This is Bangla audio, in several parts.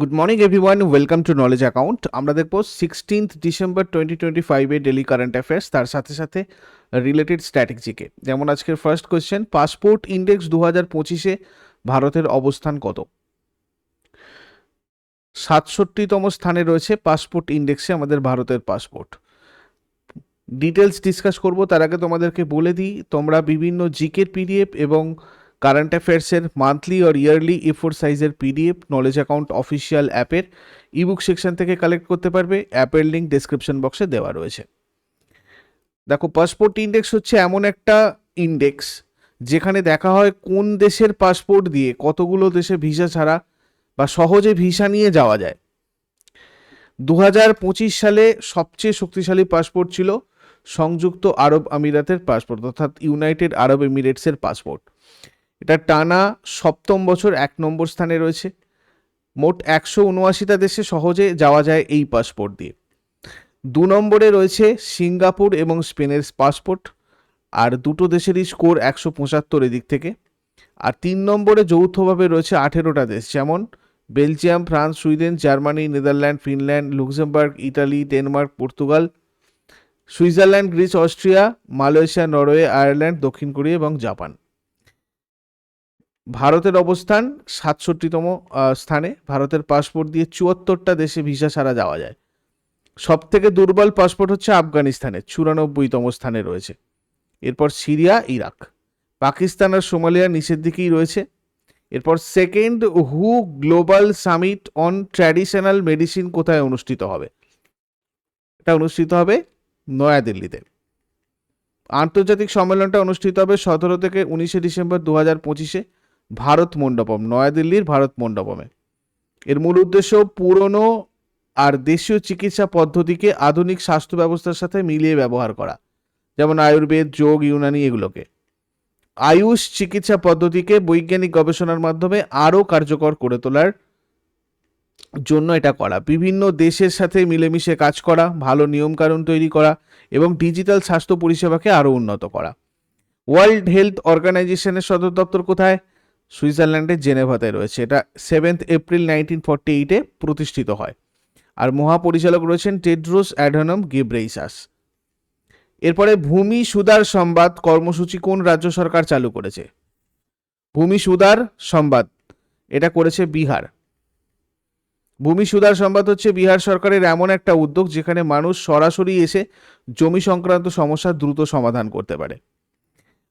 Good morning everyone welcome to knowledge account আমরা দেখব সিক্সটিন্থ ডিসেম্বর টোয়েন্টি টোয়েন্টি ফাইভে ডেলি কারেন্ট অ্যাফেয়ার্স তার সাথে সাথে রিলেটেড স্ট্র্যাটেজিকে যেমন আজকের ফার্স্ট কোয়েশ্চেন পাসপোর্ট ইন্ডেক্স দু হাজার পঁচিশে ভারতের অবস্থান কত? সাতষট্টিতম স্থানে রয়েছে পাসপোর্ট ইন্ডেক্সে আমাদের ভারতের পাসপোর্ট ডিটেলস ডিসকাস করব, তার আগে তোমাদেরকে বলে দিই, তোমরা বিভিন্ন জিকের পিডিএফ এবং current অ্যাফেয়ার্সের monthly or yearly A four সাইজের পিডিএফ নলেজ অ্যাকাউন্ট অফিসিয়াল অ্যাপের ইবুক সেকশন থেকে কালেক্ট করতে পারবে। অ্যাপের লিঙ্ক ডেসক্রিপশন বক্সে দেওয়া রয়েছে। দেখো পাসপোর্ট ইন্ডেক্স হচ্ছে এমন একটা ইন্ডেক্স যেখানে দেখা হয় কোন দেশের পাসপোর্ট দিয়ে কতগুলো দেশে ভিসা ছাড়া বা সহজে ভিসা নিয়ে যাওয়া যায়। দু হাজার পঁচিশ সালে সবচেয়ে শক্তিশালী পাসপোর্ট ছিল সংযুক্ত আরব আমিরাতের পাসপোর্ট অর্থাৎ ইউনাইটেড আরব এমিরেটসের পাসপোর্ট এটা টানা সপ্তম বছর এক নম্বর স্থানে রয়েছে। মোট একশো উনআশিটা দেশে সহজে যাওয়া যায় এই পাসপোর্ট দিয়ে। দু নম্বরে রয়েছে সিঙ্গাপুর এবং স্পেনের পাসপোর্ট আর দুটো দেশেরই স্কোর একশো পঁচাত্তর এদিক থেকে। আর তিন নম্বরে যৌথভাবে রয়েছে আঠেরোটা দেশ, যেমন Belgium, France, Sweden, Germany, Netherland, Finland, Luxembourg, Italy, Denmark, Portugal, Switzerland, Greece, Austria, Malaysia, Norway, Ireland, দক্ষিণ কোরিয়া এবং জাপান। ভারতের অবস্থান সাতষট্টিতম স্থানে। ভারতের পাসপোর্ট দিয়ে চুয়াত্তরটা দেশে ভিসা ছাড়া যাওয়া যায়। সব থেকে দুর্বল পাসপোর্ট হচ্ছে আফগানিস্তানের, চুরানব্বইতম স্থানে রয়েছে। এরপর সিরিয়া, ইরাক। পাকিস্তান আর সোমালিয়া নিচের দিকেই রয়েছে। এরপর second who global summit on traditional medicine কোথায় অনুষ্ঠিত হবে? এটা অনুষ্ঠিত হবে নয়াদিল্লিতে। আন্তর্জাতিক সম্মেলনটা অনুষ্ঠিত হবে সতেরো থেকে উনিশে ডিসেম্বর দু হাজার পঁচিশে। ভারত মণ্ডপম, নয়াদিল্লির ভারত মণ্ডপমে। এর মূল উদ্দেশ্য পুরনো আর দেশীয় চিকিৎসা পদ্ধতিকে আধুনিক স্বাস্থ্য ব্যবস্থার সাথে মিলিয়ে ব্যবহার করা, যেমন আয়ুর্বেদ, যোগ, ইউনানি এগুলোকে। আয়ুষ চিকিৎসা পদ্ধতিকে বৈজ্ঞানিক গবেষণার মাধ্যমে আরও কার্যকর করে তোলার জন্য এটা করা। বিভিন্ন দেশের সাথে মিলেমিশে কাজ করা, ভালো নিয়মকানুন তৈরি করা এবং ডিজিটাল স্বাস্থ্য পরিষেবাকে আরও উন্নত করা। ওয়ার্ল্ড হেলথ অর্গানাইজেশনের সদর দপ্তর কোথায়? সুইজারল্যান্ডের জেনেভাতে রয়েছে। এটা সেভেন্থ এপ্রিল নাইনটিন ফর্টি এইটে প্রতিষ্ঠিত হয়। আর মহাপরিচালক রয়েছেন টেড্রোস অ্যাডানম গেব্রেইসাস। এরপরে ভূমি সুদার সংবাদ কর্মসূচি কোন রাজ্য সরকার চালু করেছে? ভূমি সুদার সংবাদ এটা করেছে বিহার। ভূমি সুদার সংবাদ হচ্ছে বিহার সরকারের এমন একটা উদ্যোগ যেখানে মানুষ সরাসরি এসে জমি সংক্রান্ত সমস্যার দ্রুত সমাধান করতে পারে।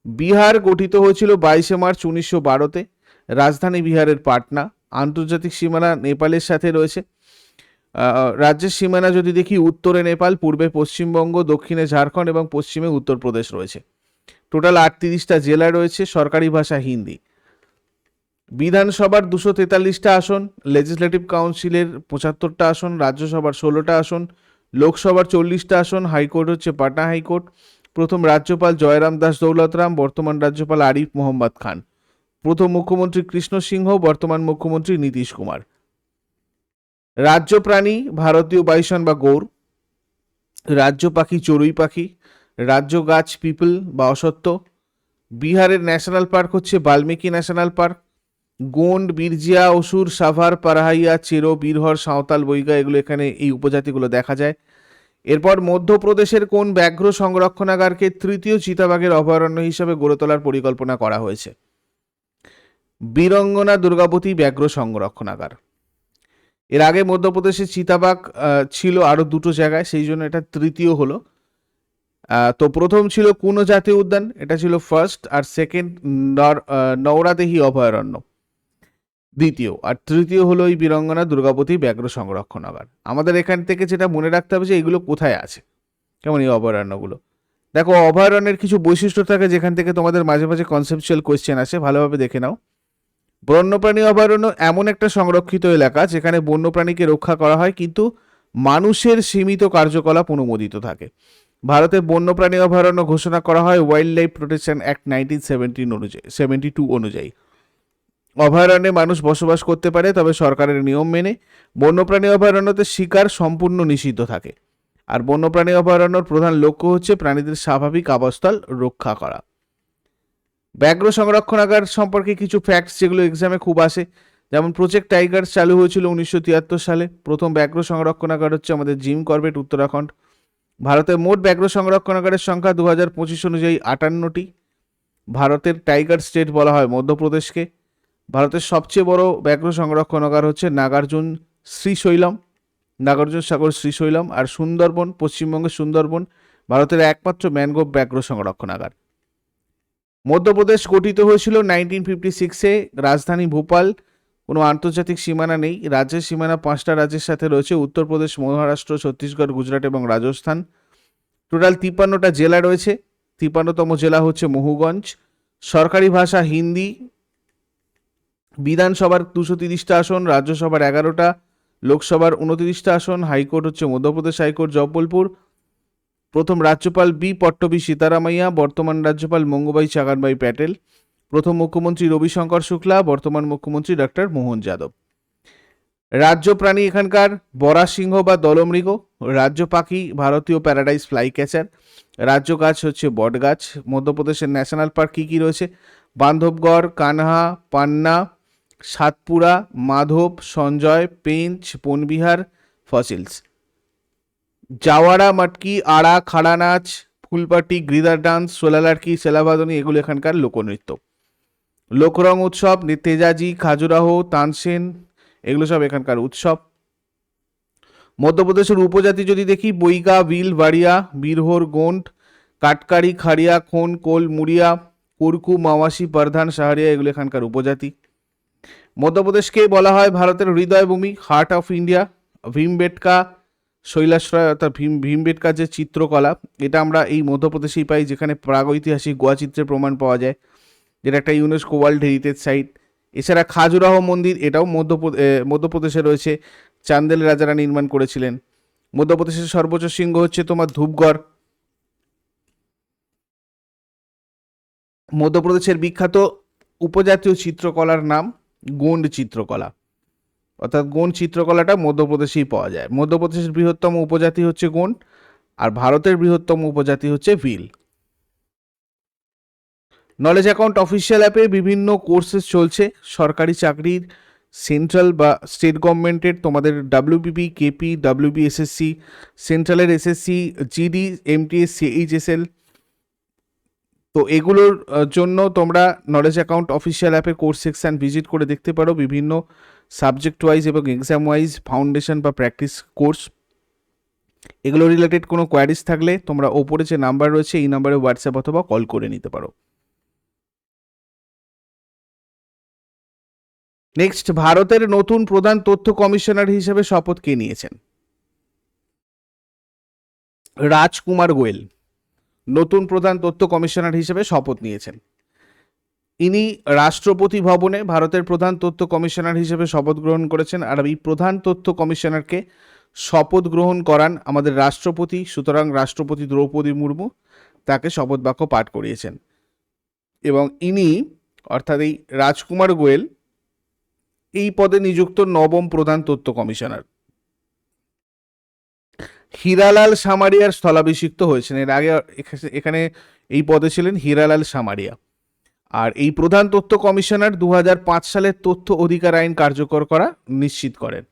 বিহার গঠিত হয়েছিল বাইশে মার্চ উনিশশো বারোতে। রাজধানী বিহারের পাটনা। আন্তর্জাতিক সীমানা নেপালের সাথে রয়েছে। রাজ্যের সীমানা যদি দেখি, উত্তরে নেপাল, পূর্বে পশ্চিমবঙ্গ, দক্ষিণে ঝাড়খণ্ড এবং পশ্চিমে উত্তরপ্রদেশ রয়েছে। টোটাল আটত্রিশটা জেলা রয়েছে, সরকারি ভাষা হিন্দি। বিধানসভার দুশো তেতাল্লিশটা আসন লেজিসলেটিভ কাউন্সিলের পঁচাত্তরটা আসন, রাজ্যসভার ষোলোটা আসন, লোকসভার চল্লিশটা আসন, হাইকোর্ট হচ্ছে পাটনা হাইকোর্ট। প্রথম রাজ্যপাল জয়রাম দাস দৌলতরাম, বর্তমান রাজ্যপাল আরিফ মোহাম্মদ খান। প্রথম মুখ্যমন্ত্রী কৃষ্ণ সিংহ, বর্তমান মুখ্যমন্ত্রী নীতিশ কুমার। রাজ্য প্রাণী, ভারতীয় বাইসন বা গৌর। রাজ্য পাখি, চড়ুই পাখি। রাজ্য গাছ, পিপল বা অসত্য। বিহারের ন্যাশনাল পার্ক হচ্ছে বাল্মীকি ন্যাশনাল পার্ক। গোন্ড বীরজিয়া, অসুর, সাভার পারাহাইয়া চেরো, বীরহর, সাঁওতাল, বৈগা, এগুলো এখানে এই উপজাতিগুলো দেখা যায়। এরপর মধ্যপ্রদেশের কোন ব্যাঘ্র সংরক্ষণাগারকে তৃতীয় চিতাবাঘের অভয়ারণ্য হিসেবে গড়ে তোলার পরিকল্পনা করা হয়েছে? বীরঙ্গনা দুর্গাবতী ব্যাঘ্র সংরক্ষণাগার। এর আগে মধ্যপ্রদেশে চিতাবাঘ ছিল আরও দুটো জায়গায়, সেই জন্য এটা তৃতীয় হলো। তো প্রথম ছিল কুনো জাতীয় উদ্যান, এটা ছিল ফার্স্ট আর সেকেন্ড নর নওরাদেহি অভয়ারণ্য। দ্বিতীয়, আর তৃতীয় হলো এই বীরঙ্গনা দুর্গাপতি ব্যাঘ্র সংরক্ষণাগার আমাদের এখান থেকে যেটা মনে রাখতে হবে যে এগুলো কোথায় আছে? কেমন এই অভয়ারণ্যগুলো? দেখো, অভয়ারণ্যের কিছু বৈশিষ্ট্য থাকে যেখান থেকে তোমাদের মাঝে মাঝে কনসেপচুয়াল কোয়েশ্চেন আসে, ভালোভাবে দেখে নাও। বন্যপ্রাণী অভয়ারণ্য এমন একটা সংরক্ষিত এলাকা যেখানে বন্যপ্রাণীকে রক্ষা করা হয়, কিন্তু মানুষের সীমিত কার্যকলাপ অনুমোদিত থাকে। ভারতে বন্যপ্রাণী অভয়ারণ্য ঘোষণা করা হয় wildlife protection act nineteen seventeen অনুযায়ী সেভেন্টি টু অনুযায়ী। অভয়ারণ্যে মানুষ বসবাস করতে পারে, তবে সরকারের নিয়ম মেনে বন্যপ্রাণী অভয়ারণ্যতে শিকার সম্পূর্ণ নিষিদ্ধ থাকে। আর বন্যপ্রাণী অভয়ারণ্যর প্রধান লক্ষ্য হচ্ছে প্রাণীদের স্বাভাবিক আবাসস্থল রক্ষা করা। ব্যাঘ্র সংরক্ষণাগার সম্পর্কে কিছু ফ্যাক্টস যেগুলো এক্সামে খুব আসে। যেমন প্রজেক্ট টাইগার চালু হয়েছিল উনিশশো তিয়াত্তর সালে। প্রথম ব্যাঘ্র সংরক্ষণাগার হচ্ছে আমাদের জিম করবেট উত্তরাখণ্ড। ভারতের মোট ব্যাঘ্র সংরক্ষণাগারের সংখ্যা দু হাজার পঁচিশ অনুযায়ী আটান্নটি। ভারতের টাইগার স্টেট বলা হয় মধ্যপ্রদেশকে। ভারতের সবচেয়ে বড় ব্যাঘ্র সংরক্ষণাগার হচ্ছে নাগার্জুন শ্রীশৈলম। নাগার্জুন সাগর শ্রীশৈলম আর সুন্দরবন, পশ্চিমবঙ্গের সুন্দরবন ভারতের একমাত্র ম্যানগ্রোভ ব্যাঘ্র সংরক্ষণাগার মধ্যপ্রদেশ গঠিত হয়েছিল নাইনটিন ফিফটি সিক্সে রাজধানী ভোপাল। কোনো আন্তর্জাতিক সীমানা নেই। রাজ্যের সীমানা পাঁচটা রাজ্যের সাথে রয়েছে উত্তরপ্রদেশ, মহারাষ্ট্র, ছত্তিশগড়, গুজরাট এবং রাজস্থান। টোটাল তিপ্পান্নটা জেলা রয়েছে। তিপ্পান্নতম জেলা হচ্ছে মহুগঞ্জ। সরকারি ভাষা হিন্দি বিধানসভার দুশো তিরিশটা আসন, রাজ্যসভার এগারোটা, লোকসভার উনতিরিশটা আসন, হাইকোর্ট হচ্ছে মধ্যপ্রদেশ হাইকোর্ট জব্বলপুর প্রথম রাজ্যপাল বি পট্টবী সীতারামাইয়া, বর্তমান রাজ্যপাল মঙ্গবাই চাগানবাই প্যাটেল, প্রথম মুখ্যমন্ত্রী রবিশঙ্কর শুক্লা, বর্তমান মুখ্যমন্ত্রী ডক্টর মোহন যাদব। রাজ্য প্রাণী এখানকার বরা সিংহ বা দলমৃগ, রাজ্য পাখি, ভারতীয় প্যারাডাইস ফ্লাই ক্যাচার, রাজ্য গাছ হচ্ছে বট গাছ মধ্যপ্রদেশের ন্যাশনাল পার্ক কী কী রয়েছে? বান্ধবগড়, কানহা, পান্না সাতপুরা, মাধব, সঞ্জয়, পেঞ্চ, বনবিহার, ফসিলস। জাওয়ারা মাটকি, আড়া খাড়া নাচ ফুলপাটি, গ্রিদার ডান্স সোলালার্কি সেলাবাদনী এগুলো এখানকার লোকনৃত্য। লোকরং উৎসব তেজাজি খাজুরাহো, তানসেন, এগুলো সব এখানকার উৎসব। মধ্যপ্রদেশের উপজাতি যদি দেখি বইগা বিল, বাড়িয়া বীরহোর গোন্ড কাটকারি খাড়িয়া, খোন, কোল, মুড়িয়া, কুরকু মাওয়াসি পরধান সাহারিয়া এগুলো এখানকার উপজাতি। মধ্যপ্রদেশকে বলা হয় ভারতের হৃদয়ভূমি হার্ট অফ ইন্ডিয়া ভীমবেটকা শৈলাশ্রয়, অর্থাৎ ভীম ভীমবেটকার যে চিত্রকলা, এটা আমরা এই মধ্যপ্রদেশেই পাই, যেখানে প্রাগৈতিহাসিক গোয়া চিত্রের প্রমাণ পাওয়া যায়। যেটা একটা ইউনেস্কো ওয়ার্ল্ড হেরিটেজ সাইট এছাড়া খাজুরাহ মন্দির, এটাও মধ্যপ্রদেশে রয়েছে, চান্দেল রাজারা নির্মাণ করেছিলেন। মধ্যপ্রদেশের সর্বোচ্চ শৃঙ্গ হচ্ছে তোমার ধূপগড়। মধ্যপ্রদেশের বিখ্যাত উপজাতীয় চিত্রকলার নাম গোন্ড চিত্রকলা। অর্থাৎ গোন্ড চিত্রকলাটা মধ্যপ্রদেশেই পাওয়া যায়। মধ্যপ্রদেশের বৃহত্তম উপজাতি হচ্ছে গোন্ড আর ভারতের বৃহত্তম উপজাতি হচ্ছে ভিল। নলেজ অ্যাকাউন্ট অফিসিয়াল অ্যাপে বিভিন্ন কোর্সেস চলছে। সরকারি চাকরির সেন্ট্রাল বা স্টেট গভর্নমেন্টের তোমাদের ডাব্লিউবিপি কেপি ডাব্লিউবি এসএসসি সেন্ট্রালের এসএসসি জিডি এমটিএস সিএইচএসএল তো এগুলোর জন্য তোমরা নলেজ অ্যাকাউন্ট অফিসিয়াল অ্যাপের কোর্স সেকশন ভিজিট করে দেখতে পারো বিভিন্ন সাবজেক্ট ওয়াইজ এবং এক্সাম ওয়াইজ ফাউন্ডেশন বা প্র্যাকটিস কোর্স এগুলো রিলেটেড কোনো কোয়ারিজ থাকলে তোমরা ওপরে যে নাম্বার রয়েছে এই নাম্বারে হোয়াটসঅ্যাপ অথবা কল করে নিতে পারো। নেক্সট ভারতের নতুন প্রধান তথ্য কমিশনার হিসেবে শপথ কে নিয়েছেন? রাজকুমার গোয়েল। নতুন প্রধান তথ্য কমিশনার হিসেবে শপথ নিয়েছেন। ইনি রাষ্ট্রপতি ভবনে ভারতের প্রধান তথ্য কমিশনার হিসেবে শপথ গ্রহণ করেছেন আর এই প্রধান তথ্য কমিশনারকে শপথ গ্রহণ করান আমাদের রাষ্ট্রপতি, সুতরাং রাষ্ট্রপতি দ্রৌপদী মুর্মু তাকে শপথ বাক্য পাঠ করিয়েছেন। এবং ইনি, অর্থাৎ এই রাজকুমার গোয়েল, এই পদে নিযুক্ত নবম প্রধান তথ্য কমিশনার। হীরালাল সামারিয়ার স্থলাভিষিক্ত হয়েছেন। এর আগে এখানে এই পদে ছিলেন হীরালাল সামারিয়া। আর এই প্রধান তথ্য কমিশনার দু হাজার পাঁচ সালের তথ্য অধিকার আইন কার্যকর করা নিশ্চিত করেন।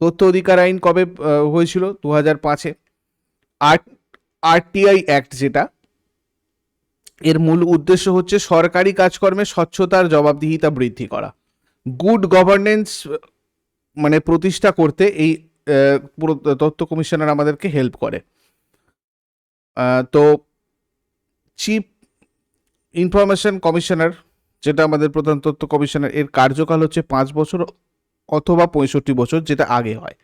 তথ্য অধিকার আইন কবে হয়েছিল? দু হাজার পাঁচে। আর আরটিআই অ্যাক্ট যেটা, এর মূল উদ্দেশ্য হচ্ছে সরকারি কাজকর্মে স্বচ্ছতার জবাবদিহিতা বৃদ্ধি করা। গুড গভর্নেন্স মানে প্রতিষ্ঠা করতে এই পুরো তথ্য কমিশনার আমাদেরকে হেল্প করে। তো চিফ ইনফরমেশন কমিশনার যেটা আমাদের প্রধান তথ্য কমিশনার, এর কার্যকাল হচ্ছে পাঁচ বছর অথবা পঁয়ষট্টি বছর, যেটা আগে হয়।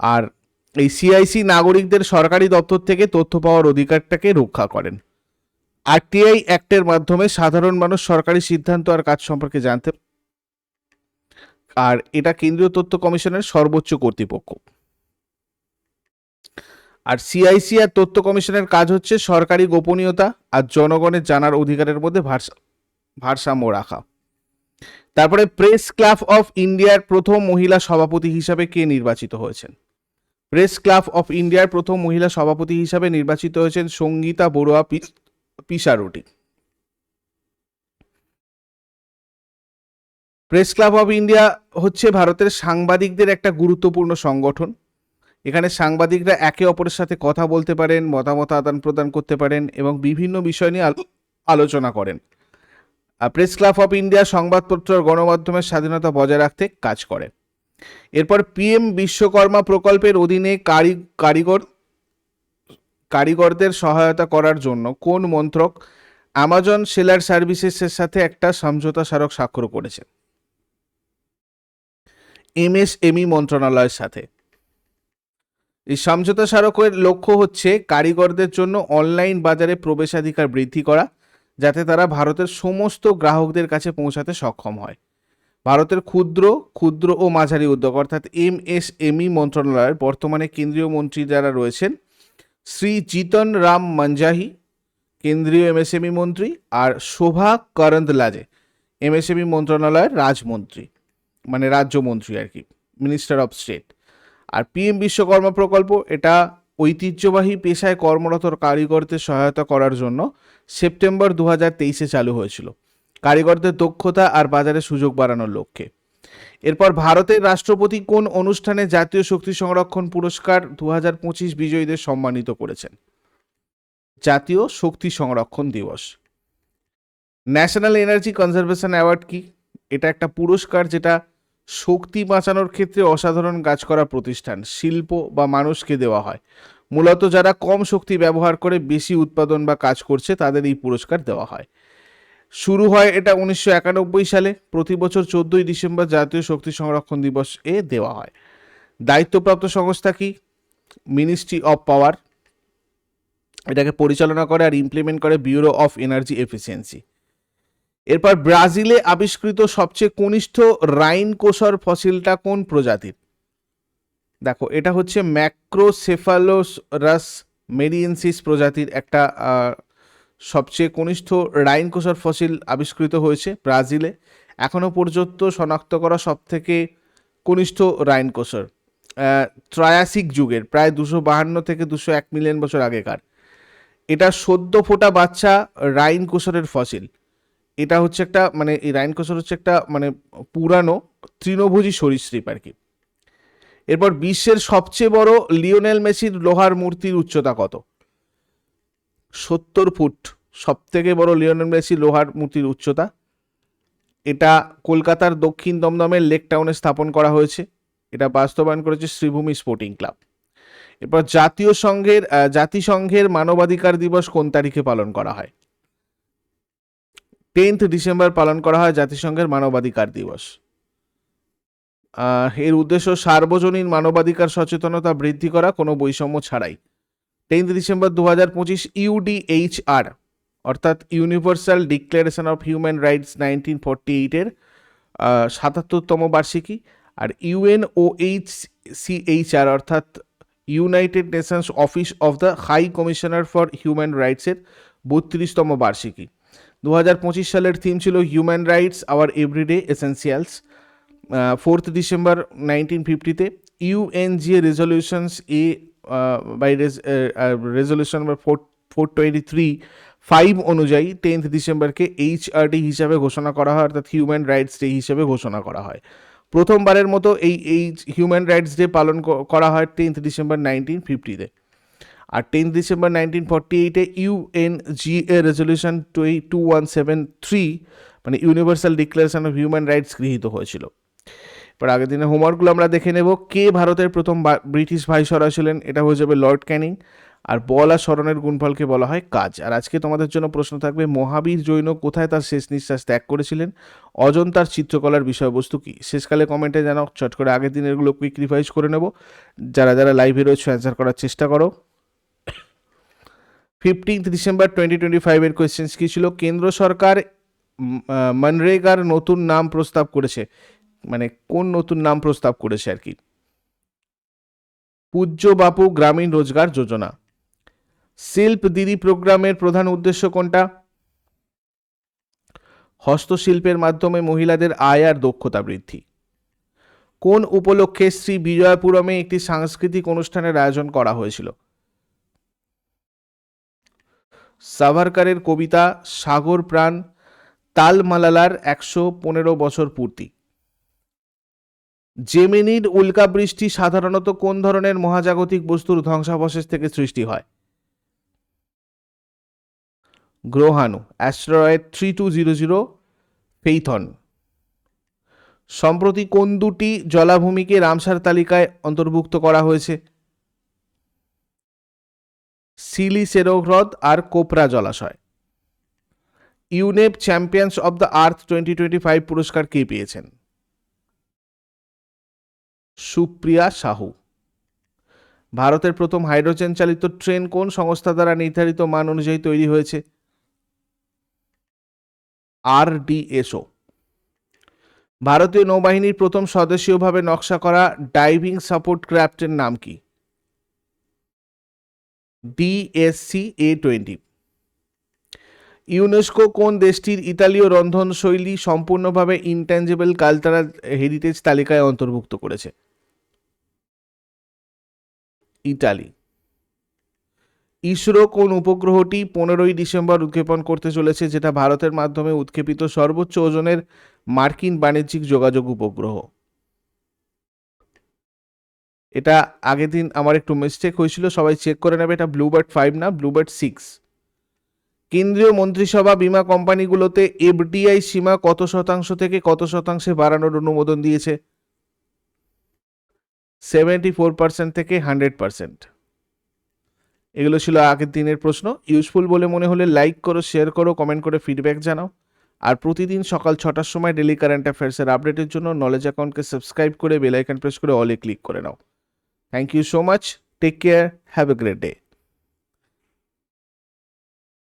আর এই সিআইসি নাগরিকদের সরকারি দপ্তর থেকে তথ্য পাওয়ার অধিকারটাকে রক্ষা করেন। আরটিআই অ্যাক্টের মাধ্যমে সাধারণ মানুষ সরকারি সিদ্ধান্ত আর কাজ সম্পর্কে জানতে আর এটা কেন্দ্রীয় তথ্য কমিশনের সর্বোচ্চ কর্তৃপক্ষ। আর সিআইসি আর তথ্য কমিশনের কাজ হচ্ছে সরকারি গোপনীয়তা আর জনগণের জানার অধিকারের মধ্যে ভারসা- ভারসাম্য রাখা। তারপরে প্রেস ক্লাব অফ ইন্ডিয়ার প্রথম মহিলা সভাপতি হিসাবে কে নির্বাচিত হয়েছেন? প্রেস ক্লাব অফ ইন্ডিয়ার প্রথম মহিলা সভাপতি হিসাবে নির্বাচিত হয়েছেন Sangeeta Barua Pisharoty press club of India হচ্ছে ভারতের সাংবাদিকদের একটা গুরুত্বপূর্ণ সংগঠন। এখানে সাংবাদিকরা একে অপরের সাথে কথা বলতে পারেন, মতামত আদান প্রদান করতে পারেন এবং বিভিন্ন বিষয় নিয়ে আলো- আলোচনা করেন। প্রেস ক্লাব অফ ইন্ডিয়া সংবাদপত্র গণমাধ্যমের স্বাধীনতা বজায় রাখতে কাজ করে। এরপর পিএম বিশ্বকর্মা প্রকল্পের অধীনে কারি, কারিগর, কারিগরদের সহায়তা করার জন্য কোন মন্ত্রক অ্যামাজন সেলার সার্ভিসেসের সাথে একটা সমঝোতা স্মারক স্বাক্ষর করেছে। এমএসএমই মন্ত্রণালয়ের সাথে। এই সমঝোতা স্মারকের লক্ষ্য হচ্ছে কারিগরদের জন্য অনলাইন বাজারে প্রবেশাধিকার বৃদ্ধি করা, যাতে তারা ভারতের সমস্ত গ্রাহকদের কাছে পৌঁছাতে সক্ষম হয়। ভারতের ক্ষুদ্র ক্ষুদ্র ও মাঝারি উদ্যোগ, অর্থাৎ এমএসএমই মন্ত্রণালয়ের বর্তমানে কেন্দ্রীয় মন্ত্রী যারা রয়েছেন, শ্রী জিতন রাম মাঞ্জাহি, কেন্দ্রীয় এমএসএমই মন্ত্রী, আর শোভা করন্দলাজে, এমএসএমই মন্ত্রণালয়ের রাজমন্ত্রী। মানে রাজ্যমন্ত্রী আর কি মিনিস্টার অফ স্টেট আর পিএম বিশ্বকর্মা প্রকল্প, এটা ঐতিহ্যবাহী পেশায় কর্মরত কারিগরদের সহায়তা করার জন্য সেপ্টেম্বর দু হাজার তেইশে চালু হয়েছিল। কারিগরদের দক্ষতা আর বাজারে সুযোগ বাড়ানোর লক্ষ্যে। এরপর ভারতের রাষ্ট্রপতি কোন অনুষ্ঠানে জাতীয় শক্তি সংরক্ষণ পুরস্কার দু হাজার পঁচিশ বিজয়ীদের সম্মানিত করেছেন? জাতীয় শক্তি সংরক্ষণ দিবস। ন্যাশনাল এনার্জি কনজারভেশন অ্যাওয়ার্ড কি? এটা একটা পুরস্কার যেটা শক্তি বাঁচানোর ক্ষেত্রে অসাধারণ কাজ করা প্রতিষ্ঠান, শিল্প বা মানুষকে দেওয়া হয়। মূলত যারা কম শক্তি ব্যবহার করে বেশি উৎপাদন বা কাজ করছে তাদের এই পুরস্কার দেওয়া হয়। শুরু হয় এটা উনিশশো একানব্বই সালে। প্রতি বছর চোদ্দই ডিসেম্বর জাতীয় শক্তি সংরক্ষণ দিবস এ দেওয়া হয়। দায়িত্বপ্রাপ্ত সংস্থা কি? Ministry of power. এটাকে পরিচালনা করে আর ইমপ্লিমেন্ট করে ব্যুরো অফ এনার্জি এফিসিয়েন্সি। এরপর ব্রাজিলে আবিষ্কৃত সবচেয়ে কনিষ্ঠ রাইন কোষর ফসিলটা কোন প্রজাতির? দেখো, এটা হচ্ছে ম্যাক্রোসেফালোরাস মেরিয়েন্সিস প্রজাতির একটা সবচেয়ে কনিষ্ঠ রাইন কোষর ফসিল আবিষ্কৃত হয়েছে ব্রাজিলে। এখনও পর্যন্ত শনাক্ত করা সবথেকে কনিষ্ঠ রাইন কোষর ট্রায়াসিক যুগের, প্রায় দুশো বাহান্ন থেকে দুশো এক মিলিয়ন বছর আগেকার। এটা সদ্য ফোটা বাচ্চা রাইন কোষরের ফসিল। এটা হচ্ছে একটা মানে এই রাইন কোষর হচ্ছে একটা মানে পুরানো তৃণভোজী সরীসৃপ আর কি। এরপর বিশ্বের সবচেয়ে বড় লিওনেল মেসির লোহার মূর্তির উচ্চতা কত? সত্তর ফুট। সব থেকে বড় লিওনেল মেসি লোহার মূর্তির উচ্চতা। এটা কলকাতার দক্ষিণ দমদমের লেক টাউনে স্থাপন করা হয়েছে। এটা বাস্তবায়ন করেছে শ্রীভূমি স্পোর্টিং ক্লাব। এরপর জাতীয় সংঘের জাতিসংঘের মানবাধিকার দিবস কোন তারিখে পালন করা হয়? টেন্থ ডিসেম্বর পালন করা হয় জাতিসংঘের মানবাধিকার দিবস। এর উদ্দেশ্য সার্বজনীন মানবাধিকার সচেতনতা বৃদ্ধি করা, কোনো বৈষম্য ছাড়াই। টেন্থ ডিসেম্বর দু হাজার পঁচিশ ইউডিএইচআর অর্থাৎ universal declaration of human rights nineteen forty এইটের সাতাত্তরতম বার্ষিকী, আর ইউএনওএইচ সিএইচআর অর্থাৎ united nations office of the high commissioner for human রাইটসের বত্রিশতম বার্ষিকী। দু হাজার পঁচিশ সালের থিম ছিল human rights our everyday essentials fourth December nineteen ফিফটিতে UNGA resolutions A by resolution number four four twenty three five অনুযায়ী টেন্থ ডিসেম্বরকে এইচআরডি হিসাবে ঘোষণা করা হয়, অর্থাৎ হিউম্যান রাইটস ডে হিসেবে ঘোষণা করা হয়। প্রথমবারের মতো এই এই হিউম্যান রাইটস ডে পালন করা হয় টেন্থ ডিসেম্বর নাইনটিন ফিফটিতে আর টেন ডিসেম্বর নাইনটিন ফর্টি এইটে UNGA resolution two one seven three মানে universal declaration of human rights গৃহীত হয়েছিল। এবার আগের দিনের হোমওয়ার্কগুলো আমরা দেখে নেব, কে ভারতের প্রথম ব্রিটিশ ভাইসরয় ছিলেন, এটা হয়ে যাবে লর্ড ক্যানিং। আর বল আর স্মরণের গুণফলকে বলা হয় কাজ। আর আজকে তোমাদের জন্য প্রশ্ন থাকবে, মহাবীর জৈন কোথায় তার শেষ নিঃশ্বাস ত্যাগ করেছিলেন? অজন্তার চিত্রকলার বিষয়বস্তু কি? শেষকালে কমেন্টে জানাও, চট করে আগের দিনেরগুলো কুইক রিভাইজ করে নেব। যারা যারা লাইভে রয়েছে অ্যান্সার করার চেষ্টা করো। ফিফটিন্থ ডিসেম্বর টোয়েন্টি টোয়েন্টি ফাইভের কোয়েশ্চেন্স কী ছিল? কেন্দ্র সরকার মনরেগার নতুন নাম প্রস্তাব করেছে। মানে কোন নতুন নাম প্রস্তাব করেছে আর কি? পূজ্য বাপু গ্রামীণ রোজগার যোজনা। শিল্প দিদি প্রোগ্রামের প্রধান উদ্দেশ্য কোনটা? হস্তশিল্পের মাধ্যমে মহিলাদের আয় আর দক্ষতা বৃদ্ধি। কোন উপলক্ষে শ্রী বিজয়পুরমে একটি সাংস্কৃতিক অনুষ্ঠানের আয়োজন করা হয়েছিল? সাভারকারের কবিতা সাগর প্রাণ তাল মালালার একশো পনেরো বছর পূর্তি। জেমিনির উল্কাবৃষ্টি সাধারণত কোন ধরনের মহাজাগতিক বস্তুর ধ্বংসাবশেষ থেকে সৃষ্টি হয়? গ্রহাণু, asteroid three two zero zero, Phaethon. সম্প্রতি কোন দুটি জলাভূমিকে রামসার তালিকায় অন্তর্ভুক্ত করা হয়েছে? সিলি সেরো হ্রদ আর কোপরা জলাশয়। UNEP champions of the earth twenty twenty five পুরস্কার কে পেয়েছেন? সুপ্রিয়া সাহু। ভারতের প্রথম হাইড্রোজেন চালিত ট্রেন কোন সংস্থা দ্বারা নির্ধারিত মান অনুযায়ী তৈরি হয়েছে? আরডিএসও। ভারতীয় নৌবাহিনীর প্রথম সদস্যীয়ভাবে নকশা করা ডাইভিং সাপোর্ট ক্রাফটের নাম কি? ডিএসসি এ টোয়েন্টি ইউনেস্কো কোন দেশটির ইতালীয় রন্ধনশৈলী সম্পূর্ণভাবে ইনট্যাঞ্জেবল কালচারাল হেরিটেজ তালিকায় অন্তর্ভুক্ত করেছে? ইটালি ইসরো কোন উপগ্রহটি পনেরোই ডিসেম্বর উৎক্ষেপণ করতে চলেছে, যেটা ভারতের মাধ্যমে উৎক্ষেপিত সর্বোচ্চ ওজনের মার্কিন বাণিজ্যিক যোগাযোগ উপগ্রহ? এটা আগের দিন আমার একটু মিস্টেক হয়েছিল, সবাই চেক করে নেবে, এটা ব্লুবার্ড ফাইভ না ব্লুবার্ড সিক্স কেন্দ্রীয় মন্ত্রিসভা বীমা কোম্পানিগুলোতে এফডিআই সীমা কত শতাংশ থেকে কত শতাংশে বাড়ানোর অনুমোদন দিয়েছে? সেভেন্টি ফোর পার্সেন্ট থেকে হান্ড্রেড পার্সেন্ট এগুলো ছিল আগের দিনের প্রশ্ন। ইউজফুল বলে মনে হলে লাইক করো শেয়ার করো কমেন্ট করে ফিডব্যাক জানাও। আর প্রতিদিন সকাল ছটার সময় ডেলি কারেন্ট অ্যাফেয়ার্সের আপডেটের জন্য নলেজ অ্যাকাউন্টকে সাবস্ক্রাইব করে বেল আইকন প্রেস করে অলে ক্লিক করে নাও। Thank you so much. Take care. Have a great day.